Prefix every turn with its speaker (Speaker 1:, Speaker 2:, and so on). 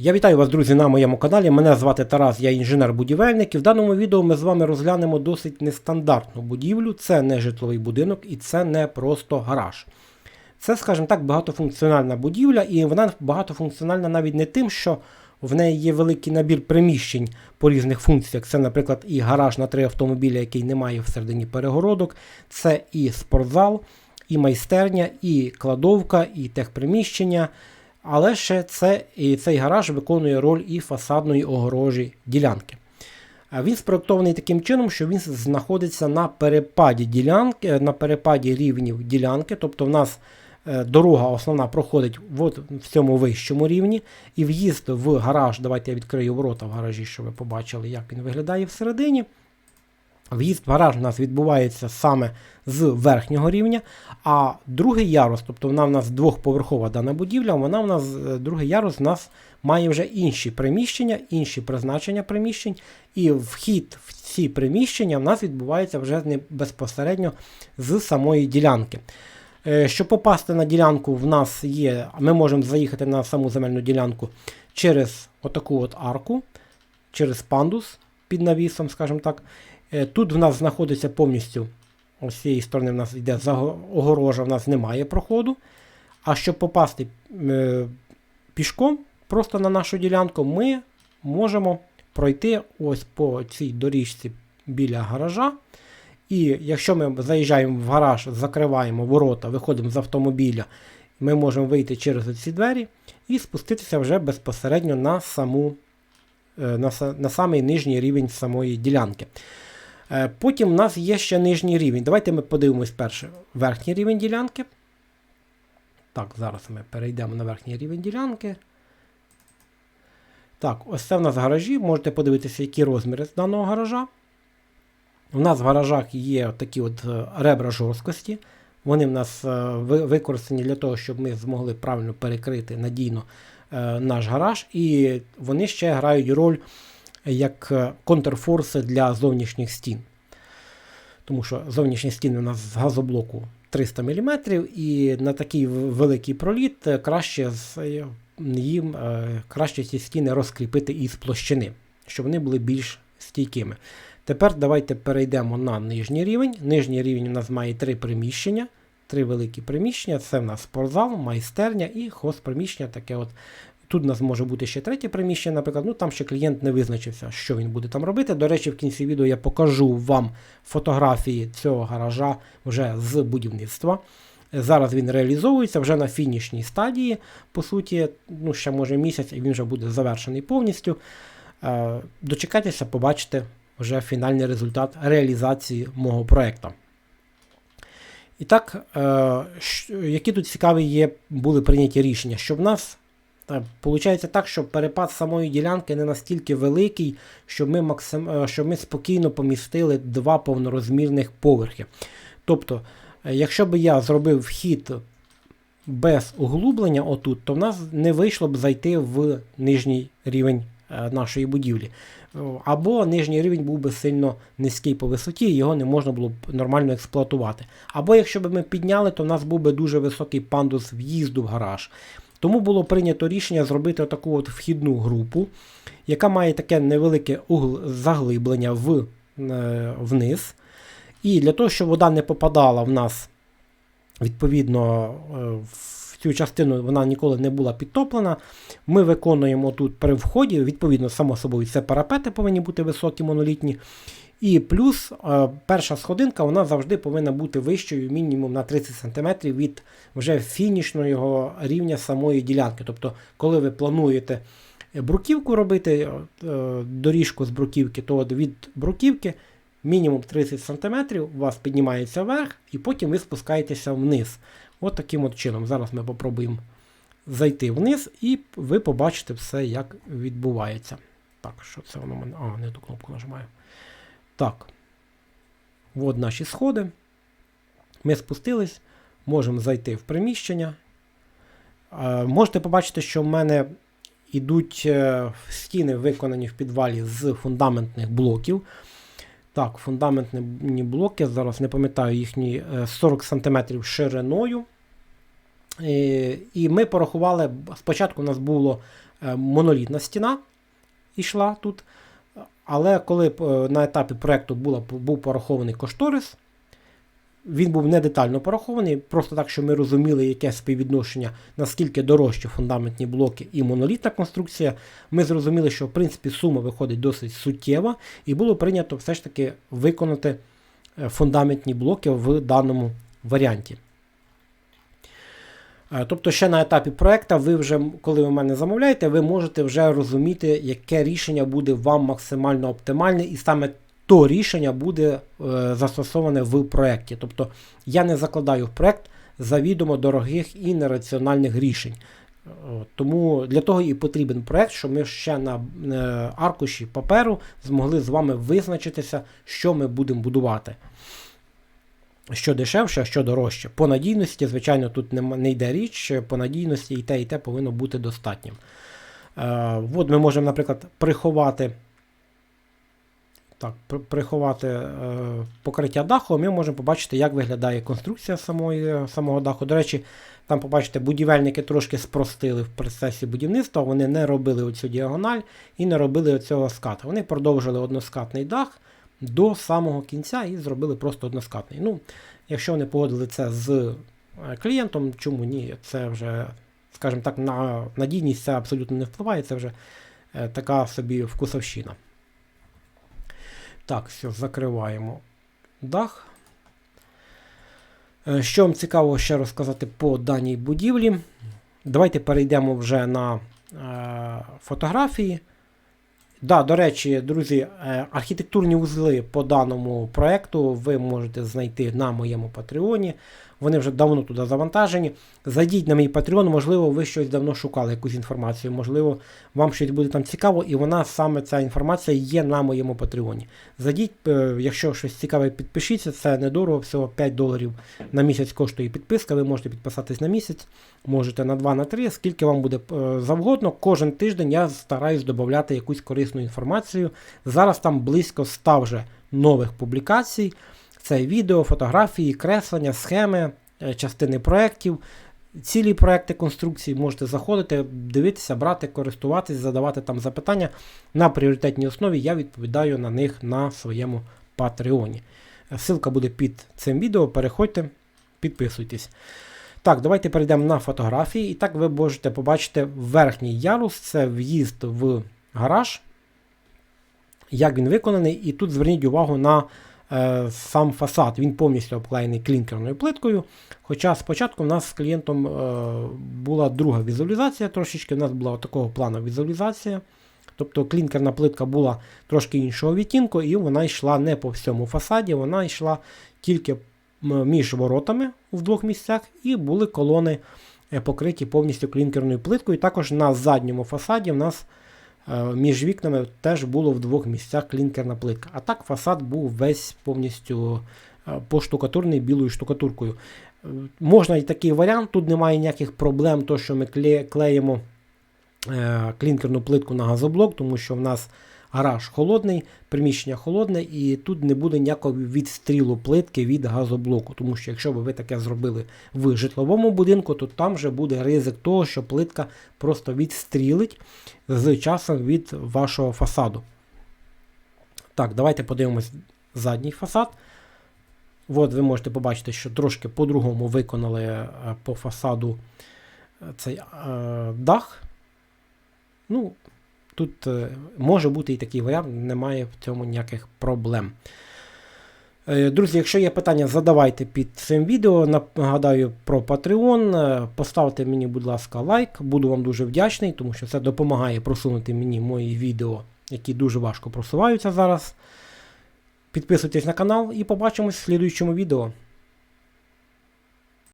Speaker 1: Я вітаю вас, друзі, на моєму каналі. Мене звати Тарас, я інженер-будівельник. І в даному відео ми з вами розглянемо досить нестандартну будівлю. Це не житловий будинок і це не просто гараж. Це, скажімо так, багатофункціональна будівля, і вона багатофункціональна навіть не тим, що в неї є великий набір приміщень по різних функціях. Це, наприклад, і гараж на три автомобілі, який не має всередині перегородок, це і спортзал, і майстерня, і кладовка, і техприміщення. Але ще це, і цей гараж виконує роль і фасадної огорожі ділянки. Він спроектований таким чином, що він знаходиться на перепаді ділянки, на перепаді рівнів ділянки. Тобто в нас е, дорога основна проходить от в цьому вищому рівні. І в'їзд в гараж, давайте я відкрию ворота в гаражі, щоб ви побачили, як він виглядає всередині. В'їзд в гараж у нас відбувається саме з верхнього рівня, а другий ярус, тобто вона в нас двохповерхова дана будівля, вона в нас е, другий ярус в нас має вже інші приміщення, інші призначення приміщень, і вхід в ці приміщення в нас відбувається вже не безпосередньо з самої ділянки. Е, Щоб попасти на ділянку, в нас є, ми можемо заїхати на саму земельну ділянку через отаку от арку, через пандус під навісом, скажімо так. Е, Тут в нас знаходиться повністю, з цієї сторони в нас йде огорожа, в нас немає проходу. А щоб попасти е, пішком просто на нашу ділянку, ми можемо пройти ось по цій доріжці біля гаража. І якщо ми заїжджаємо в гараж, закриваємо ворота, виходимо з автомобіля, ми можемо вийти через ці двері і спуститися вже безпосередньо на саму, е, на, на самий нижній рівень самої ділянки. Е, Потім в нас є ще нижній рівень. Давайте ми подивимось перше верхній рівень ділянки. Так, зараз ми перейдемо на верхній рівень ділянки. Так, ось це в нас гаражі. Можете подивитися, які розміри з даного гаража. У нас в гаражах є такі от е, ребра жорсткості. Вони в нас е, використані для того, щоб ми змогли правильно перекрити надійно наш гараж. І вони ще грають роль як е, контрфорси для зовнішніх стін. Тому що зовнішні стіни у нас з газоблоку 300 мм, і на такий великий проліт е, краще е, їм краще ці стіни розкріпити із площини, щоб вони були більш стійкими. Тепер давайте перейдемо на нижній рівень. Нижній рівень у нас має три приміщення. Три великі приміщення. Це в нас спортзал, майстерня і хозприміщення. Таке от. Тут у нас може бути ще третє приміщення, наприклад. Ну там ще клієнт не визначився, що він буде там робити. До речі, в кінці відео я покажу вам фотографії цього гаража вже з будівництва. Зараз він реалізовується вже на фінішній стадії. По суті, ну ще може місяць, і він вже буде завершений повністю. Е, Дочекайтеся, побачите вже фінальний результат реалізації мого проєкту. І так, е, які тут цікаві є, були прийняті рішення, що в нас Получається так, що перепад самої ділянки не настільки великий, щоб ми, максим... е, щоб ми спокійно помістили два повнорозмірних поверхи. Тобто, е, якщо б я зробив вхід без углублення отут, то в нас не вийшло б зайти в нижній рівень е, нашої будівлі. Або нижній рівень був би сильно низький по висоті, його не можна було б нормально експлуатувати. Або якщо б ми підняли, то в нас був би дуже високий пандус в'їзду в гараж. Тому було прийнято рішення зробити таку от вхідну групу, яка має таке невелике угл заглиблення в, е, вниз. І для того, щоб вода не попадала в нас, відповідно, е, в цю частину вона ніколи не була підтоплена. Ми виконуємо тут при вході, відповідно, само собою, це парапети повинні бути високі, монолітні. І плюс е, перша сходинка вона завжди повинна бути вищою мінімум на 30 см від вже фінішного рівня самої ділянки. Тобто, коли ви плануєте бруківку робити, е, доріжку з бруківки, то від бруківки мінімум 30 см у вас піднімається вверх, і потім ви спускаєтеся вниз. От таким от чином. Зараз ми попробуємо зайти вниз, і ви побачите все, як відбувається. Так, що це воно мене. А, не ту кнопку нажимаю. Так. От наші сходи. Ми спустились, можемо зайти в приміщення. Е, можете побачити, що в мене йдуть е, стіни, виконані в підвалі з фундаментних блоків. Так, фундаментні блоки, зараз не пам'ятаю їхні е, 40 см шириною. І, і ми порахували, спочатку у нас була е, монолітна стіна, ішла тут. Але коли е, на етапі проєкту був порахований кошторис, він був не детально порахований, просто так, щоб ми розуміли, яке співвідношення, наскільки дорожчі фундаментні блоки і монолітна конструкція, ми зрозуміли, що в принципі сума виходить досить суттєва, і було прийнято все ж таки виконати е, фундаментні блоки в даному варіанті. Е, Тобто ще на етапі проекту, ви вже, коли ви мене замовляєте, ви можете вже розуміти, яке рішення буде вам максимально оптимальне, і саме то рішення буде е, застосоване в проєкті. Тобто я не закладаю в проєкт завідомо дорогих і нераціональних рішень. Е, Тому для того і потрібен проєкт, щоб ми ще на аркуші паперу змогли з вами визначитися, що ми будемо будувати. Що дешевше, а що дорожче. По надійності, звичайно, тут не, йде річ, по надійності і те, і те повинно бути достатнім. Е, от ми можемо, наприклад, приховати так, приховати е, покриття даху, ми можемо побачити, як виглядає конструкція самої, самого даху. До речі, там побачите, будівельники трошки спростили в процесі будівництва, вони не робили оцю діагональ і не робили оцього ската. Вони продовжили односкатний дах до самого кінця і зробили просто односкатний. Ну, якщо вони погодили це з е, клієнтом, чому ні? Це вже, скажімо так, на надійність це абсолютно не впливає, це вже е, така собі вкусовщина. Так, все, закриваємо дах. Е, Що вам цікаво ще розказати по даній будівлі? Давайте перейдемо вже на фотографії. Да, до речі, друзі, е, архітектурні узли по даному проекту ви можете знайти на моєму Патреоні. Вони вже давно туди завантажені. Зайдіть на мій Patreon, можливо, ви щось давно шукали, якусь інформацію, можливо, вам щось буде там цікаво, і вона саме ця інформація є на моєму Патреоні. Зайдіть, е, якщо щось цікаве, підпишіться, це недорого, всього 5 доларів на місяць коштує підписка. Ви можете підписатись на місяць, можете на 2 на 3, скільки вам буде е, завгодно. Кожен тиждень я стараюсь додати якусь корисну інформацію. Зараз там близько 100 вже нових публікацій. Це відео, фотографії, креслення, схеми, е, частини проєктів, цілі проекти конструкції. Можете заходити, дивитися, брати, користуватись, задавати там запитання. На пріоритетній основі я відповідаю на них на своєму Патреоні. Ссылка буде під цим відео. Переходьте, підписуйтесь. Так, давайте перейдемо на фотографії. І так ви можете побачити верхній ярус це в'їзд в гараж. Як він виконаний, і тут зверніть увагу на е, сам фасад. Він повністю обклеєний клінкерною плиткою. Хоча спочатку в нас з клієнтом е, була друга візуалізація, трошечки в нас була такого плану візуалізація. Тобто клінкерна плитка була трошки іншого відтінку, і вона йшла не по всьому фасаді, вона йшла тільки між воротами в двох місцях, і були колони е, покриті повністю клінкерною плиткою. Також на задньому фасаді в нас е, між вікнами теж було в двох місцях клінкерна плитка. А так фасад був весь повністю е, поштукатурний білою штукатуркою. Е, Можна і такий варіант, тут немає ніяких проблем, то що ми кле- клеїмо е, клінкерну плитку на газоблок, тому що в нас гараж холодний, приміщення холодне, і тут не буде ніякого відстрілу плитки від газоблоку. Тому що якщо б ви таке зробили в житловому будинку, то там вже буде ризик того, що плитка просто відстрілить з часом від вашого фасаду. Так, давайте подивимось задній фасад. От ви можете побачити, що трошки по-другому виконали е, по фасаду е, цей е, дах. Ну, тут е, може бути і такий варіант, немає в цьому ніяких проблем. Е, Друзі, якщо є питання, задавайте під цим відео. Нагадаю про Patreon. Е, Поставте мені, будь ласка, лайк. Буду вам дуже вдячний, тому що це допомагає просунути мені мої відео, які дуже важко просуваються зараз. Підписуйтесь на канал і побачимось в слідуючому відео.